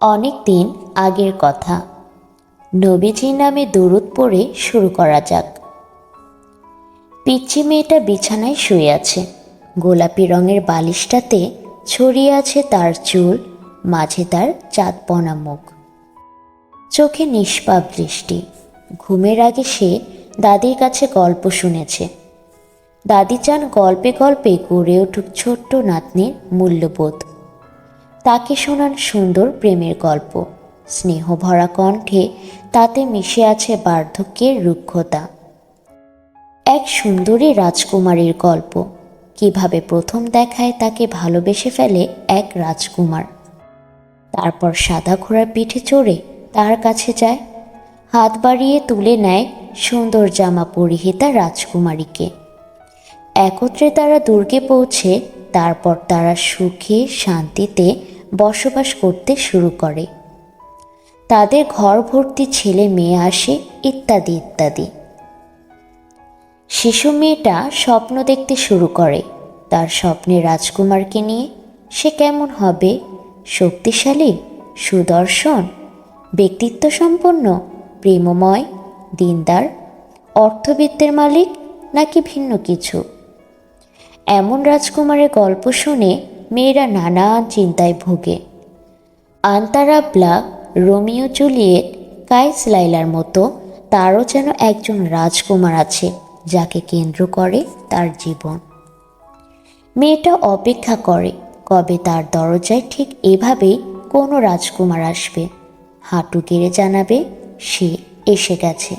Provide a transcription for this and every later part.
অনেক দিন আগের কথা। নবীজির নামে দরুদ পড়ে শুরু করা যাক। পিচ্ছি মেয়েটা বিছানায় শুয়ে আছে। গোলাপি রঙের বালিশটাতে ছড়িয়ে আছে তার চুল, মাঝে তার চাঁদপনা মুখ। চোখে নিষ্পাপ দৃষ্টি। ঘুমের আগে সে দাদির কাছে গল্প শুনেছে। দাদি চান গল্পে গল্পে গড়ে উঠুক ছোট্ট নাতনির মূল্যবোধ। তাকে শোনান সুন্দর প্রেমের গল্প। স্নেহ ভরা কণ্ঠে তাতে মিশে আছে বার্ধক্যের রুক্ষতা। এক সুন্দরী রাজকুমারীর গল্প। কীভাবে প্রথম দেখায় তাকে ভালোবেসে ফেলে এক রাজকুমার। তারপর সাদা ঘোড়ার পিঠে চড়ে তার কাছে যায়। হাত বাড়িয়ে তুলে নেয় সুন্দর জামা পরিহিতা রাজকুমারীকে। একত্রে তারা দুর্গে পৌঁছে, তারপর তারা সুখে, শান্তিতে বসবাস করতে শুরু করে। তাদের ঘর ভর্তি ছেলে মেয়ে আসে, ইত্যাদি ইত্যাদি। শিশু মেয়েটা স্বপ্ন দেখতে শুরু করে, তার স্বপ্নে রাজকুমারকে নিয়ে। সে কেমন হবে? শক্তিশালী? সুদর্শন? ব্যক্তিত্ব সম্পন্ন? প্রেমময়? দিনদার? অর্থবিত্তের মালিক? নাকি ভিন্ন কিছু? এমন রাজকুমারের গল্প শুনে মেয়েরা নানান চিন্তায় ভোগে। আন্তারাবলা রোমিও জুলিয়েট, কাইস লাইলার মতো তারও যেন একজন রাজকুমার আছে, যাকে কেন্দ্র করে তার জীবন। মেয়েটা অপেক্ষা করে, কবে তার দরজায় ঠিক এভাবেই কোনো রাজকুমার আসবে। হাঁটু গেড়ে জানাবে, সে এসে গেছে।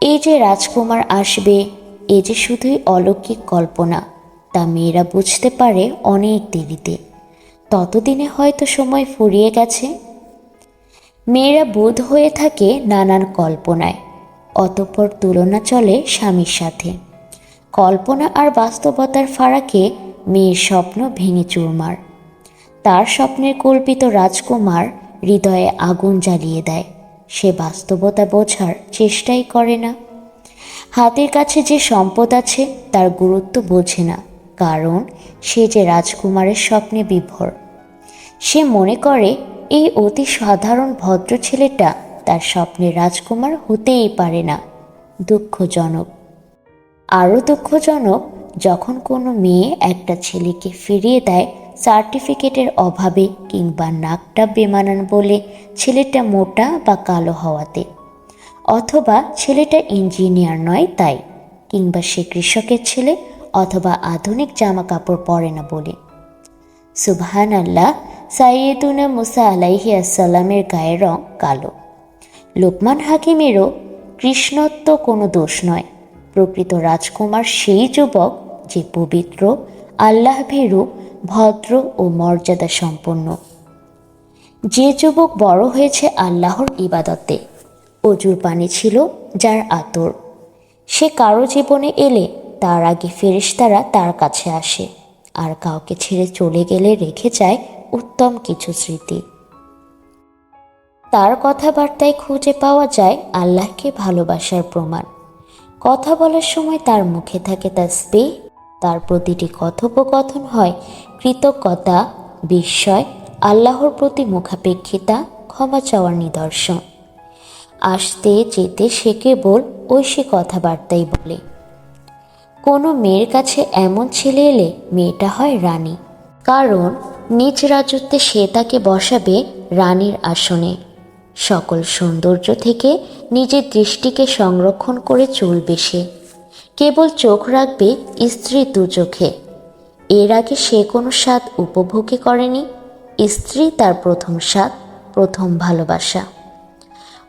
এই যে রাজকুমার আসবে, এ যে শুধুই অলৌকিক কল্পনা তা মেয়েরা বুঝতে পারে অনেক দেরিতে। ততদিনে হয়তো সময় ফুরিয়ে গেছে। মেয়েরা বোধ হয়ে থাকে নানান কল্পনায়। অতঃপর তুলনা চলে স্বামীর সাথে। কল্পনা আর বাস্তবতার ফারাকে মেয়ের স্বপ্ন ভেঙে চুরমার। তার স্বপ্নের কল্পিত রাজকুমার হৃদয়ে আগুন জ্বালিয়ে দেয়। সে বাস্তবতা বোঝার চেষ্টাই করে না। হাতের কাছে যে সম্পদ আছে, তার গুরুত্ব বোঝে না। কারণ সে যে রাজকুমারের স্বপ্নে বিভোর। সে মনে করে, এই অতি সাধারণ ভদ্র ছেলেটা তার স্বপ্নে রাজকুমার হতেই পারে না। দুঃখজনক। আরও দুঃখজনক, যখন কোনো মেয়ে একটা ছেলেকে ফিরিয়ে দেয় সার্টিফিকেটের অভাবে কিংবা নাকটা বেমানান বলে ছেলেটা মোটা বা কালো হওয়াতে। অথবা ছেলেটা ইঞ্জিনিয়ার নয় তাই, কিংবা সে কৃষকের ছেলে অথবা আধুনিক জামা কাপড় পরে না বলে। সুবহান আল্লাহ সাইয়েদুনা মুসা আলাইহি আসসালামের গায়ের রং কালো। লোকমান হাকিমেরও কৃষ্ণত্ব কোনো দোষ নয়। প্রকৃত রাজকুমার সেই যুবক যে পবিত্র আল্লাহ ভীরু ভদ্র ও মর্যাদা সম্পন্ন যে যুবক বড় হয়েছে আল্লাহর ইবাদতে, অজুর পানি ছিল যার আতর। সে কারও জীবনে এলে তার আগে ফেরেশতারা তার কাছে আসে। আর কাউকে ছেড়ে চলে গেলে রেখে যায় উত্তম কিছু স্মৃতি। তার কথাবার্তায় খুঁজে পাওয়া যায় আল্লাহকে ভালোবাসার প্রমাণ। কথা বলার সময় তার মুখে থাকে তাসবিহ তার প্রতিটি কথোপকথন হয় কৃতজ্ঞতা, বিস্ময়, আল্লাহর প্রতি মুখাপেক্ষিতা, ক্ষমা চাওয়ার নিদর্শন। আসতে, যেতে সে কেবল ঐশী কথাবার্তাই বলে। কোনো মেয়ের কাছে এমন ছেলে এলে মেয়েটা হয় রানী। কারণ নিজ রাজত্বে সে তাকে বসাবে রানীর আসনে। সকল সৌন্দর্য থেকে নিজের দৃষ্টিকে সংরক্ষণ করে চলবে সে। কেবল চোখ রাখবে স্ত্রী দু চোখে। এর আগে সে কোনো স্বাদ উপভোগই করেনি। স্ত্রী তার প্রথম স্বাদ, প্রথম ভালোবাসা।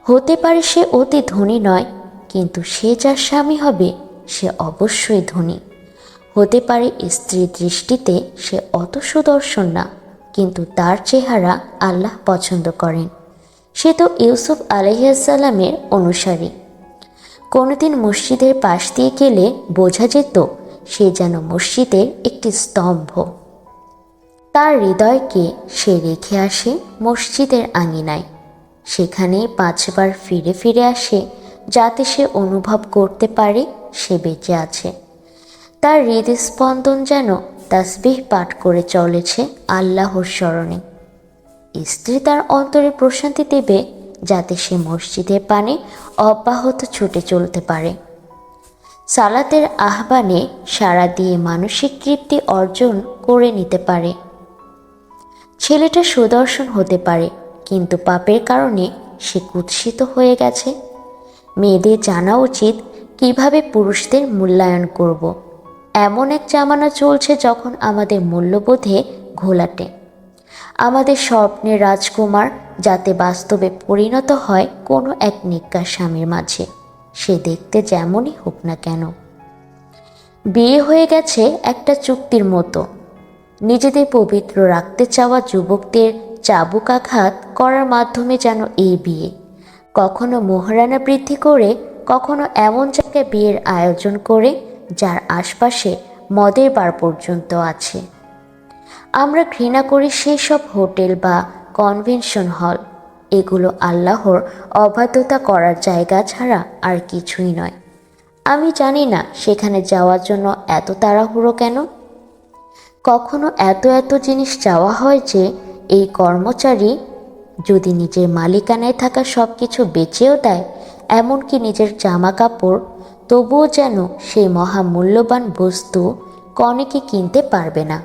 হতে পারে সে অতি ধনী নয়, কিন্তু সে যার স্বামী হবে সে অবশ্যই ধনী। হতে পারে স্ত্রীর দৃষ্টিতে সে অত সুদর্শন না, কিন্তু তার চেহারা আল্লাহ পছন্দ করেন। সে তো ইউসুফ আলহিয়াসাল্লামের অনুসারী। কোনোদিন মসজিদের পাশ দিয়ে গেলে বোঝা যেত সে যেন মসজিদের একটি স্তম্ভ। তার হৃদয়কে সে রেখে আসে মসজিদের আঙিনায়। সেখানে পাঁচবার ফিরে ফিরে আসে যাতে সে অনুভব করতে পারে সে বেঁচে আছে। তার হৃদস্পন্দন যেন তাসবিহ পাঠ করে চলেছে আল্লাহর স্মরণে। স্ত্রী তার অন্তরে প্রশান্তি দেবে যাতে সে মসজিদের পানে অব্যাহত ছুটে চলতে পারে। সালাতের আহ্বানে সাড়া দিয়ে মানসিক তৃপ্তি অর্জন করে নিতে পারে। ছেলেটা সুদর্শন হতে পারে, কিন্তু পাপের কারণে সে কুৎসিত হয়ে গেছে। মেয়েদের জানা উচিত কীভাবে পুরুষদের মূল্যায়ন করব। এমন এক জামানা চলছে যখন আমাদের মূল্যবোধে ঘোলাটে। আমাদের স্বপ্নের রাজকুমার যাতে বাস্তবে পরিণত হয় কোনো এক নিজ্ঞার স্বামীর মাঝে, সে দেখতে যেমনই হোক না কেন। বিয়ে হয়ে গেছে একটা চুক্তির মতো। নিজেদের পবিত্র রাখতে চাওয়া যুবকদের চাবুকাঘাত করার মাধ্যমে যেন এই বিয়ে কখনো মোহরানা বৃদ্ধি করে কখনো এমন জায়গায় বিয়ের আয়োজন করে যার আশপাশে মদের বার পর্যন্ত আছে। আমরা ঘৃণা করি সেই সব হোটেল বা কনভেনশন হল। এগুলো আল্লাহর অবাধ্যতা করার জায়গা ছাড়া আর কিছুই নয়। আমি জানি না সেখানে যাওয়ার জন্য এত তাড়াহুড়ো কেন? কখনো এত এত জিনিস চাওয়া হয় যে এই কর্মচারী যদি নিজের মালিকানায় থাকা সব কিছু বেচেও দেয় এমনকি নিজের জামা কাপড় তবুও যেন সেই মহামূল্যবান বস্তু কনেকে কিনতে পারবে না।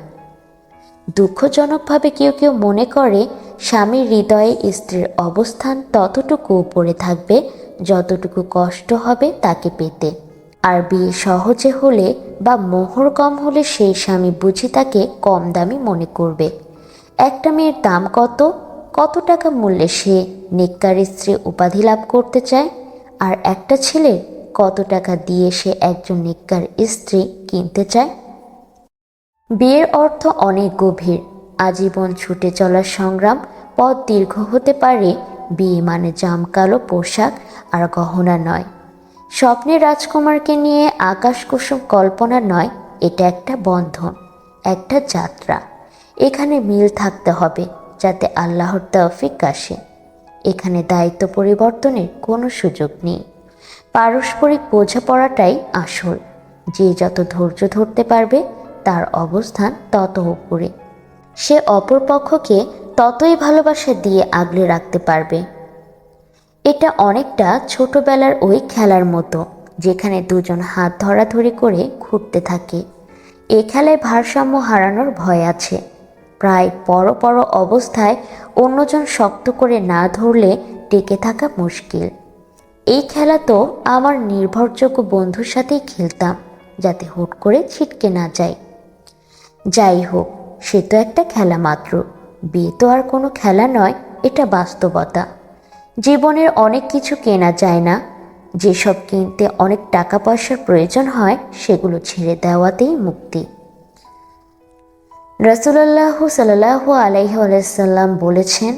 দুঃখজনকভাবে কেউ কেউ মনে করে স্বামীর হৃদয়ে স্ত্রীর অবস্থান ততটুকু উপরে থাকবে যতটুকু কষ্ট হবে তাকে পেতে। আর বিয়ে সহজে হলে বা মোহর কম হলে সেই স্বামী বুঝি তাকে কম দামি মনে করবে। একটা মেয়ের দাম কত? কত টাকা মূল্যে সে নিকার স্ত্রী উপাধি লাভ করতে চায়? আর একটা ছেলে কত টাকা দিয়ে সে একজন নিকার স্ত্রী কিনতে চায়? বিয়ের অর্থ অনেক গভীর। আজীবন ছুটে চলার সংগ্রাম পথ দীর্ঘ হতে পারে, বিয়ে মানে জামকালো পোশাক আর গহনা নয়। স্বপ্নের রাজকুমারকে নিয়ে আকাশ কুসুম কল্পনা নয়, এটা একটা বন্ধন, একটা যাত্রা। এখানে মিল থাকতে হবে, যাতে আল্লাহর তৌফিক আসে। এখানে দায়িত্ব পরিবর্তনের কোনো সুযোগ নেই। পারস্পরিক বোঝাপড়াটাই আসল। যে যত ধৈর্য ধরতে পারবে, তার অবস্থান তত উপরে। সে অপর পক্ষকে ততই ভালোবাসা দিয়ে আগলে রাখতে পারবে। এটা অনেকটা ছোটবেলার ওই খেলার মতো, যেখানে দুজন হাত ধরাধরি করে ঘুরতে থাকে। এ খেলায় ভারসাম্য হারানোর ভয় আছে। প্রায় পর পর অবস্থায় অন্যজন শক্ত করে না ধরলে টিকে থাকা মুশকিল। এই খেলা তো আমার নির্ভরযোগ্য বন্ধুর সাথেই খেলতাম, যাতে হুট করে ছিটকে না যায়। যাই হোক, সে তো একটা খেলা মাত্র। বিয়ে তো আর কোনো খেলা নয়, এটা বাস্তবতা। জীবনের অনেক কিছু কেনা যায় না। যেসব কিনতে অনেক টাকা পয়সার প্রয়োজন হয়, সেগুলো ছেড়ে দেওয়াতেই মুক্তি। রসুল্লাহ সাল্লাহ আলাইসাল্লাম বলেছেন,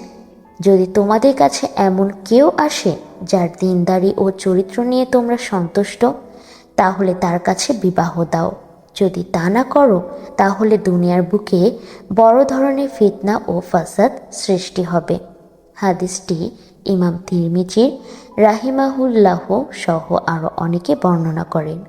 যদি তোমাদের কাছে এমন কেউ আসে যার দিনদারি ও চরিত্র নিয়ে তোমরা সন্তুষ্ট, তাহলে তার কাছে বিবাহ দাও। যদি তা না করো, তাহলে দুনিয়ার বুকে বড় ধরনের ফিতনা ও ফাসাদ সৃষ্টি হবে। হাদিসটি ইমাম তিরমিজির রাহিমাহুল্লাহ সহ আরও অনেকে বর্ণনা করেন।